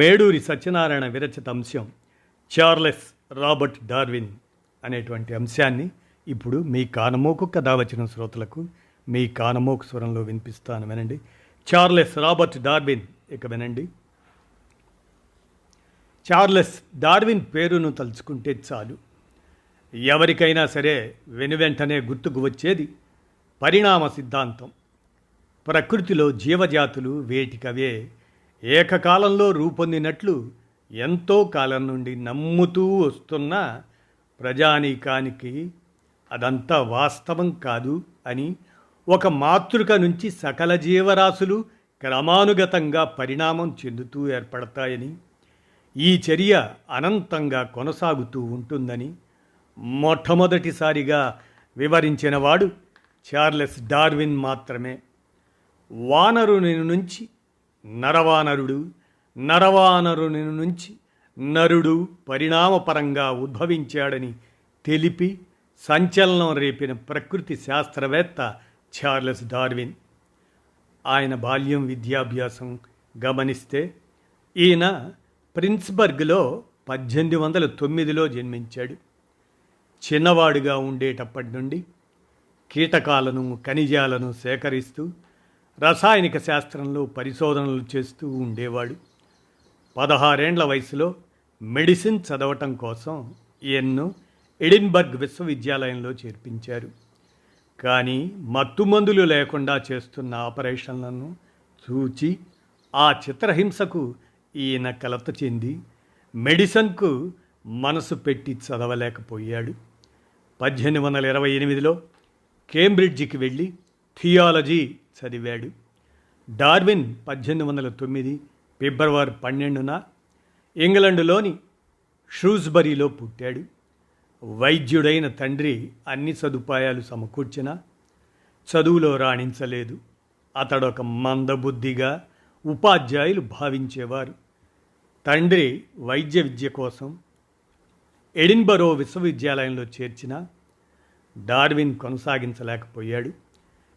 మేడూరి సత్యనారాయణ విరచిత అంశం Charles Robert Darwin అనేటువంటి అంశాన్ని ఇప్పుడు మీ కానమోకు కథ వచ్చిన శ్రోతలకు మీ కానమోకు స్వరంలో వినిపిస్తాను వినండి. చార్లెస్ రాబర్ట్ డార్విన్ ఇక వినండి. చార్లెస్ డార్విన్ పేరును తలుచుకుంటే చాలు. ఎవరికైనా సరే వెనువెంటనే గుర్తుకు వచ్చేది పరిణామ సిద్ధాంతం. ప్రకృతిలో జీవజాతులు వేటికవే ఏకకాలంలో రూపొందినట్లు ఎంతో కాలం నుండి నమ్ముతూ వస్తున్న ప్రజానీకానికి అదంతా వాస్తవం కాదు అని ఒక మాతృక నుంచి సకల జీవరాశులు క్రమానుగతంగా పరిణామం చెందుతూ ఏర్పడతాయని ఈ చర్య అనంతంగా కొనసాగుతూ ఉంటుందని మొట్టమొదటిసారిగా వివరించినవాడు చార్లెస్ డార్విన్ మాత్రమే. వానరుని నుంచి నరవానరుడు నరవానరుని నుంచి నరుడు పరిణామపరంగా ఉద్భవించాడని తెలిపి సంచలనం రేపిన ప్రకృతి శాస్త్రవేత్త చార్లెస్ డార్విన్. ఆయన బాల్యం విద్యాభ్యాసం గమనిస్తే ఈయన ప్రిన్స్బర్గ్లో పద్దెనిమిది వందల తొమ్మిదిలో జన్మించాడు. చిన్నవాడుగా ఉండేటప్పటి నుండి కీటకాలను ఖనిజాలను సేకరిస్తూ రసాయనిక శాస్త్రంలో పరిశోధనలు చేస్తూ ఉండేవాడు. పదహారేండ్ల వయసులో మెడిసిన్ చదవటం కోసం ఈయన్ను ఎడిన్బర్గ్ విశ్వవిద్యాలయంలో చేర్పించారు. కానీ మత్తుమందులు లేకుండా చేస్తున్న ఆపరేషన్లను చూచి ఆ చిత్రహింసకు ఈయన కలత చెంది మెడిసిన్కు మనసు పెట్టి చదవలేకపోయాడు. పద్దెనిమిది వందల ఇరవై ఎనిమిదిలో కేంబ్రిడ్జికి వెళ్ళి థియాలజీ చదివాడు. డార్విన్ పద్దెనిమిది వందల తొమ్మిది ఫిబ్రవరి పన్నెండున ఇంగ్లండులోని షూస్బరీలో పుట్టాడు. వైద్యుడైన తండ్రి అన్ని సదుపాయాలు సమకూర్చిన చదువులో రాణించలేదు. అతడొక మందబుద్ధిగా ఉపాధ్యాయులు భావించేవారు. తండ్రి వైద్య విద్య కోసం ఎడిన్బరో విశ్వవిద్యాలయంలో చేర్చిన డార్విన్ కొనసాగించలేకపోయాడు.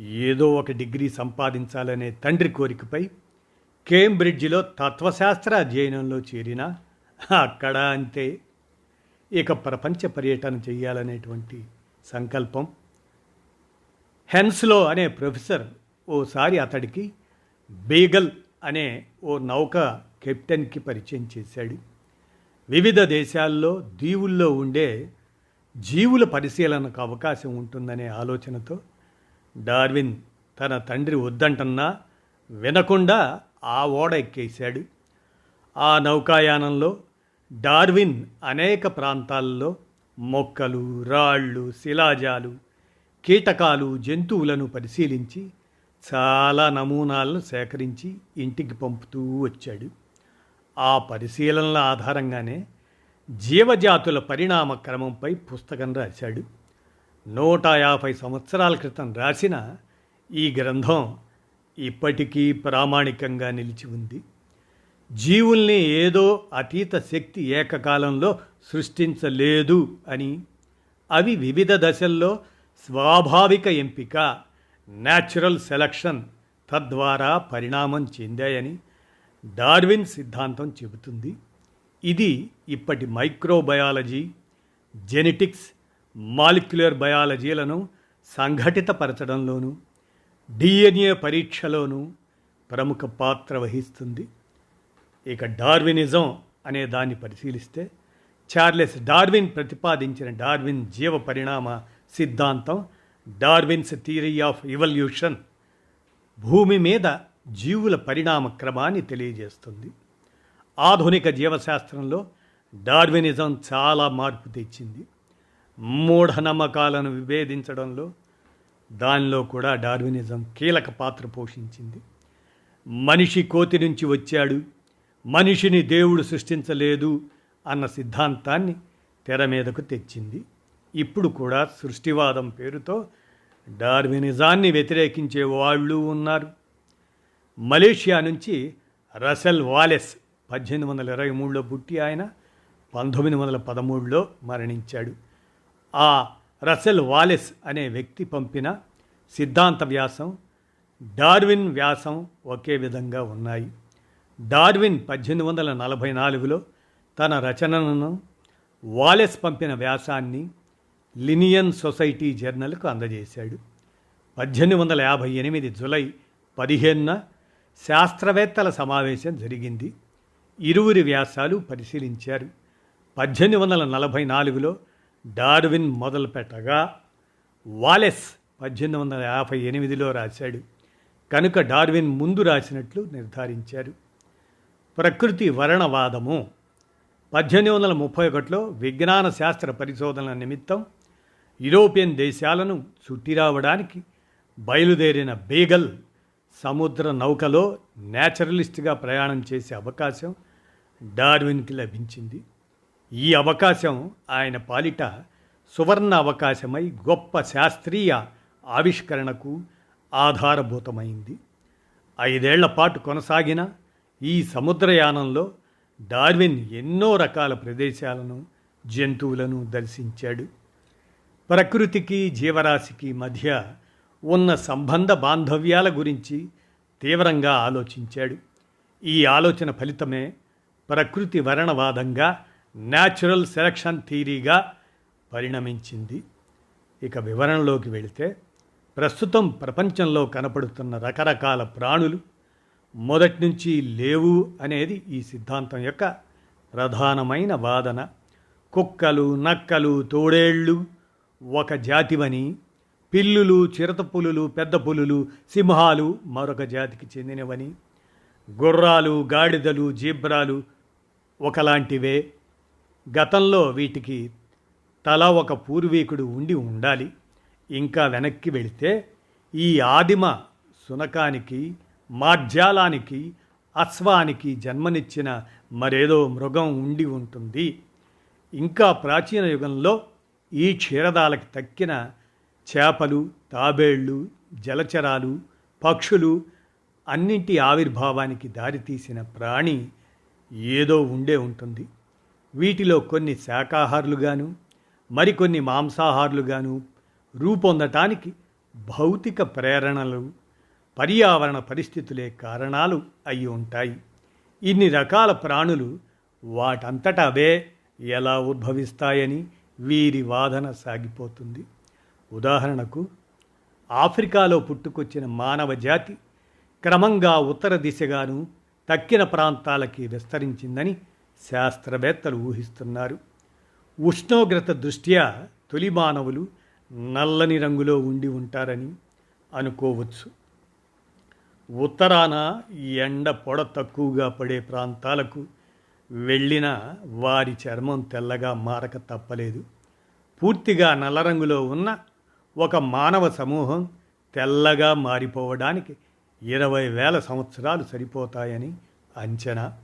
ఏదో ఒక డిగ్రీ సంపాదించాలనే తండ్రి కోరికపై కేంబ్రిడ్జిలో తత్వశాస్త్ర అధ్యయనంలో చేరిన అక్కడ అంతే. ఇక ప్రపంచ పర్యటన చేయాలనేటువంటి సంకల్పం. హెన్స్లో అనే ప్రొఫెసర్ ఓసారి అతడికి బీగల్ అనే ఓ నౌక కెప్టెన్కి పరిచయం చేశాడు. వివిధ దేశాల్లో దీవుల్లో ఉండే జీవుల పరిశీలనకు అవకాశం ఉంటుందనే ఆలోచనతో డార్విన్ తన తండ్రి వద్దంటన్నా వినకుండా ఆ ఓడ ఎక్కేశాడు. ఆ నౌకాయానంలో డార్విన్ అనేక ప్రాంతాల్లో మొక్కలు రాళ్ళు శిలాజాలు కీటకాలు జంతువులను పరిశీలించి చాలా నమూనాలను సేకరించి ఇంటికి పంపుతూ వచ్చాడు. ఆ పరిశీలనల ఆధారంగానే జీవజాతుల పరిణామ క్రమంపై పుస్తకం రాశాడు. నూట యాభై సంవత్సరాల క్రితం రాసిన ఈ గ్రంథం ఇప్పటికీ ప్రామాణికంగా నిలిచి ఉంది. జీవుల్ని ఏదో అతీత శక్తి ఏకకాలంలో సృష్టించలేదు అని అవి వివిధ దశల్లో స్వాభావిక ఎంపిక న్యాచురల్ సెలక్షన్ తద్వారా పరిణామం చెందాయని డార్విన్ సిద్ధాంతం చెబుతుంది. ఇది ఇప్పటి మైక్రోబయాలజీ జెనెటిక్స్ మాలిక్యులర్ బయాలజీలను సంఘటితపరచడంలోనూ డిఎన్ఏ పరీక్షలోనూ ప్రముఖ పాత్ర వహిస్తుంది. ఇక డార్వినిజం అనే దాన్ని పరిశీలిస్తే చార్లెస్ డార్విన్ ప్రతిపాదించిన డార్విన్ జీవ పరిణామ సిద్ధాంతం డార్విన్స్ థియరీ ఆఫ్ ఇవల్యూషన్ భూమి మీద జీవుల పరిణామ క్రమాన్ని తెలియజేస్తుంది. ఆధునిక జీవశాస్త్రంలో డార్వినిజం చాలా మార్పు తెచ్చింది. మూఢనమ్మకాలను విభేదించడంలో దానిలో కూడా డార్వినిజం కీలక పాత్ర పోషించింది. మనిషి కోతి నుంచి వచ్చాడు మనిషిని దేవుడు సృష్టించలేదు అన్న సిద్ధాంతాన్ని తెర మీదకు తెచ్చింది. ఇప్పుడు కూడా సృష్టివాదం పేరుతో డార్వినిజాన్ని వ్యతిరేకించే వాళ్ళు ఉన్నారు. మలేషియా నుంచి రసెల్ వాలెస్ పద్దెనిమిది వందల ఇరవై మూడులో పుట్టి ఆయన పంతొమ్మిది వందల పదమూడులో మరణించాడు. ఆ రసెల్ వాలెస్ అనే వ్యక్తి పంపిన సిద్ధాంత వ్యాసం డార్విన్ వ్యాసం ఒకే విధంగా ఉన్నాయి. డార్విన్ పద్దెనిమిది వందల నలభై నాలుగులో తన రచనలను వాలెస్ పంపిన వ్యాసాన్ని లినియన్ సొసైటీ జర్నల్కు అందజేశాడు. పద్దెనిమిది వందల యాభై ఎనిమిది జులై పదిహేనున శాస్త్రవేత్తల సమావేశం జరిగింది. ఇరువురి వ్యాసాలు పరిశీలించారు. పద్దెనిమిది వందల నలభై నాలుగులో డార్విన్ మొదలుపెట్టగా వాలెస్ పద్దెనిమిది వందల యాభై ఎనిమిదిలో రాశాడు. కనుక డార్విన్ ముందు రాసినట్లు నిర్ధారించారు. ప్రకృతి వర్ణవాదము పద్దెనిమిది వందల ముప్పై ఒకటిలో విజ్ఞాన శాస్త్ర పరిశోధనల నిమిత్తం యూరోపియన్ దేశాలను చుట్టిరావడానికి బయలుదేరిన బీగల్ సముద్ర నౌకలో న్యాచురలిస్ట్గా ప్రయాణం చేసే అవకాశం డార్విన్కి లభించింది. ఈ అవకాశం ఆయన పాలిట సువర్ణ అవకాశమై గొప్ప శాస్త్రీయ ఆవిష్కరణకు ఆధారభూతమైంది. ఐదేళ్ళ పాటు కొనసాగిన ఈ సముద్రయానంలో డార్విన్ ఎన్నో రకాల ప్రదేశాలను జంతువులను దర్శించాడు. ప్రకృతికి జీవరాశికి మధ్య ఉన్న సంబంధ బాంధవ్యాల గురించి తీవ్రంగా ఆలోచించాడు. ఈ ఆలోచన ఫలితమే ప్రకృతి వరణవాదంగా న్యాచురల్ సెలక్షన్ థీరీగా పరిణమించింది. ఇక వివరణలోకి వెళితే ప్రస్తుతం ప్రపంచంలో కనపడుతున్న రకరకాల ప్రాణులు మొదటి నుంచి లేవు అనేది ఈ సిద్ధాంతం యొక్క ప్రధానమైన వాదన. కుక్కలు నక్కలు తోడేళ్ళు ఒక జాతివని పిల్లులు చిరత పులులు పెద్ద పులులు సింహాలు మరొక జాతికి చెందినవని గుర్రాలు గాడిదలు జీబ్రాలు ఒకలాంటివే. గతంలో వీటికి తల ఒక పూర్వీకుడు ఉండి ఉండాలి. ఇంకా వెనక్కి వెళితే ఈ ఆదిమ సునకానికి మార్జాలానికి అశ్వానికి జన్మనిచ్చిన మరేదో మృగం ఉండి ఉంటుంది. ఇంకా ప్రాచీన యుగంలో ఈ క్షీరదాలకి తక్కిన చేపలు తాబేళ్ళు జలచరాలు పక్షులు అన్నింటి ఆవిర్భావానికి దారితీసిన ప్రాణి ఏదో ఉండే ఉంటుంది. వీటిలో కొన్ని శాకాహారులుగాను మరికొన్ని మాంసాహారులుగాను రూపొందటానికి భౌతిక ప్రేరణలు పర్యావరణ పరిస్థితులే కారణాలు అయి ఉంటాయి. ఇన్ని రకాల ప్రాణులు వాటంతట అవే ఎలా ఉద్భవిస్తాయని వీరి వాదన సాగిపోతుంది. ఉదాహరణకు ఆఫ్రికాలో పుట్టుకొచ్చిన మానవ జాతి క్రమంగా ఉత్తర దిశగాను తక్కిన ప్రాంతాలకి విస్తరించిందని శాస్త్రవేత్తలు ఊహిస్తున్నారు. ఉష్ణోగ్రత దృష్ట్యా తొలి మానవులు నల్లని రంగులో ఉండి ఉంటారని అనుకోవచ్చు. ఉత్తరాన ఎండ పొడ తక్కువగా పడే ప్రాంతాలకు వెళ్ళిన వారి చర్మం తెల్లగా మారక తప్పలేదు. పూర్తిగా నల్ల రంగులో ఉన్న ఒక మానవ సమూహం తెల్లగా మారిపోవడానికి ఇరవై వేల సంవత్సరాలు సరిపోతాయని అంచనా.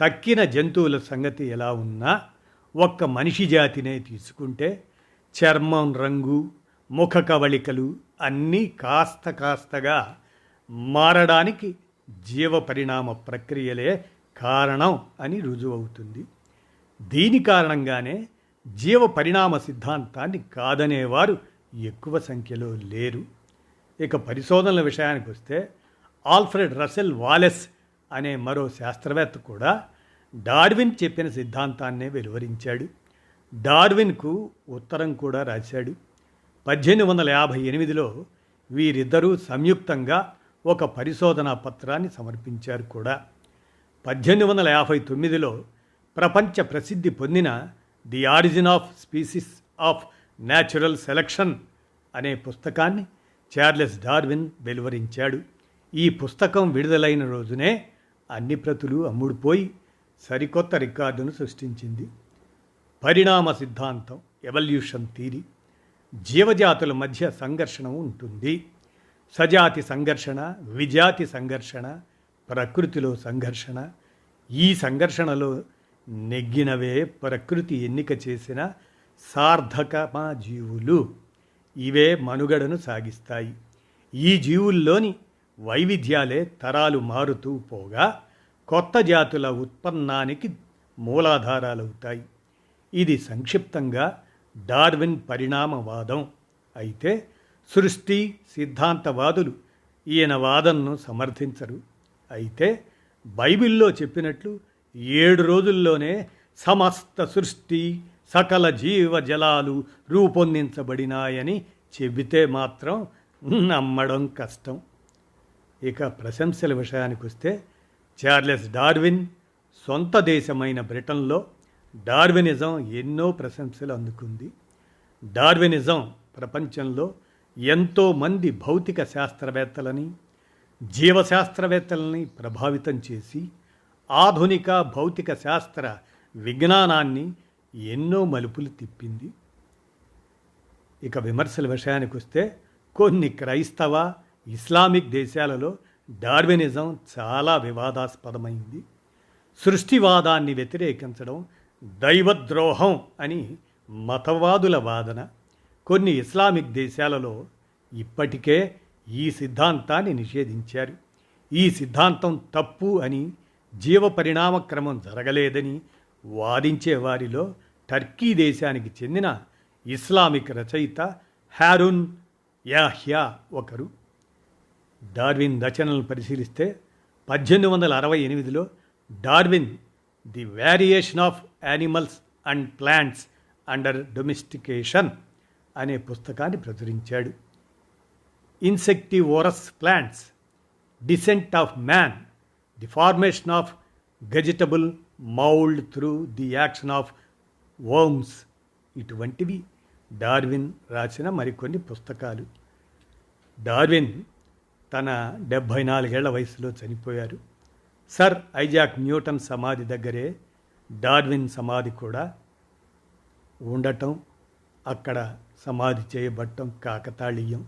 తక్కిన జంతువుల సంగతి ఎలా ఉన్నా ఒక్క మనిషి జాతినే తీసుకుంటే చర్మం రంగు ముఖ కవళికలు అన్నీ కాస్త కాస్తగా మారడానికి జీవ పరిణామ ప్రక్రియలే కారణం అని రుజువవుతుంది. దీని కారణంగానే జీవ పరిణామ సిద్ధాంతాన్ని కాదనేవారు ఎక్కువ సంఖ్యలో లేరు. ఇక పరిశోధనల విషయానికి వస్తే ఆల్ఫ్రెడ్ రసెల్ వాలెస్ అనే మరో శాస్త్రవేత్త కూడా డార్విన్ చెప్పిన సిద్ధాంతాన్నే వెలువరించాడు. డార్విన్కు ఉత్తరం కూడా రాశాడు. పద్దెనిమిది వందల యాభై ఎనిమిదిలో వీరిద్దరూ సంయుక్తంగా ఒక పరిశోధనా పత్రాన్ని సమర్పించారు కూడా. పద్దెనిమిది వందల యాభై తొమ్మిదిలో ప్రపంచ ప్రసిద్ధి పొందిన the origin of species of natural selection అనే పుస్తకాన్ని చార్లెస్ డార్విన్ వెలువరించాడు. ఈ పుస్తకం విడుదలైన రోజునే అన్ని ప్రతులు అమ్ముడుపోయి సరికొత్త రికార్డును సృష్టించింది. పరిణామ సిద్ధాంతం ఎవల్యూషన్ థీరీ జీవజాతుల మధ్య సంఘర్షణ ఉంటుంది. సజాతి సంఘర్షణ విజాతి సంఘర్షణ ప్రకృతిలో సంఘర్షణ ఈ సంఘర్షణలో నెగ్గినవే ప్రకృతి ఎన్నిక చేసిన సార్థకమా జీవులు. ఇవే మనుగడను సాగిస్తాయి. ఈ జీవుల్లోని వైవిధ్యాలే తరాలు మారుతూ పోగా కొత్త జాతుల ఉత్పన్నానికి మూలాధారాలవుతాయి. ఇది సంక్షిప్తంగా డార్విన్ పరిణామవాదం. అయితే సృష్టి సిద్ధాంతవాదులు ఈయన వాదనను సమర్థించరు. అయితే బైబిల్లో చెప్పినట్లు ఏడు రోజుల్లోనే సమస్త సృష్టి సకల జీవజలాలు రూపొందించబడినాయని చెబితే మాత్రం నమ్మడం కష్టం. ఇక ప్రశంసల విషయానికి వస్తే చార్లెస్ డార్విన్ సొంత దేశమైన బ్రిటన్లో డార్వినిజం ఎన్నో ప్రశంసలు అందుకుంది. డార్వినిజం ప్రపంచంలో ఎంతోమంది భౌతిక శాస్త్రవేత్తలని జీవశాస్త్రవేత్తలని ప్రభావితం చేసి ఆధునిక భౌతిక శాస్త్ర విజ్ఞానాన్ని ఎన్నో మలుపులు తిప్పింది. ఇక విమర్శల విషయానికి వస్తే కొన్ని క్రైస్తవ ఇస్లామిక్ దేశాలలో డార్వినిజం చాలా వివాదాస్పదమైంది. సృష్టివాదాన్ని వ్యతిరేకించడం దైవద్రోహం అని మతవాదుల వాదన కొన్ని ఇస్లామిక్ దేశాలలో ఇప్పటికే ఈ సిద్ధాంతాన్ని నిషేధించారు. ఈ సిద్ధాంతం తప్పు అని జీవ పరిణామ క్రమం జరగలేదని వాదించే వారిలో టర్కీ దేశానికి చెందిన ఇస్లామిక్ రచయిత హ్యారున్ యాహ్యా ఒకరు. డార్విన్ రచనలను పరిశీలిస్తే పద్దెనిమిది వందల అరవై ఎనిమిదిలో Darwin the variation of animals and plants under domestication అనే పుస్తకాన్ని ప్రచురించాడు. Insectivorous plants descent of man the formation of vegetable mould through the action of worms. ఇటువంటివి డార్విన్ రాసిన మరికొన్ని పుస్తకాలు. డార్విన్ తన డెబ్భై నాలుగేళ్ళ వయసులో చనిపోయారు. సర్ ఐజాక్ న్యూటన్ సమాధి దగ్గరే డార్విన్ సమాధి కూడా ఉండటం అక్కడ సమాధి చేయబడటం కాకతాళీయం.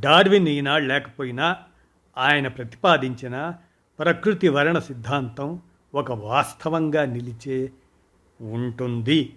డార్విన్ ఈనాడు లేకపోయినా ఆయన ప్రతిపాదించిన ప్రకృతి వరణ సిద్ధాంతం ఒక వాస్తవంగా నిలిచే ఉంటుంది.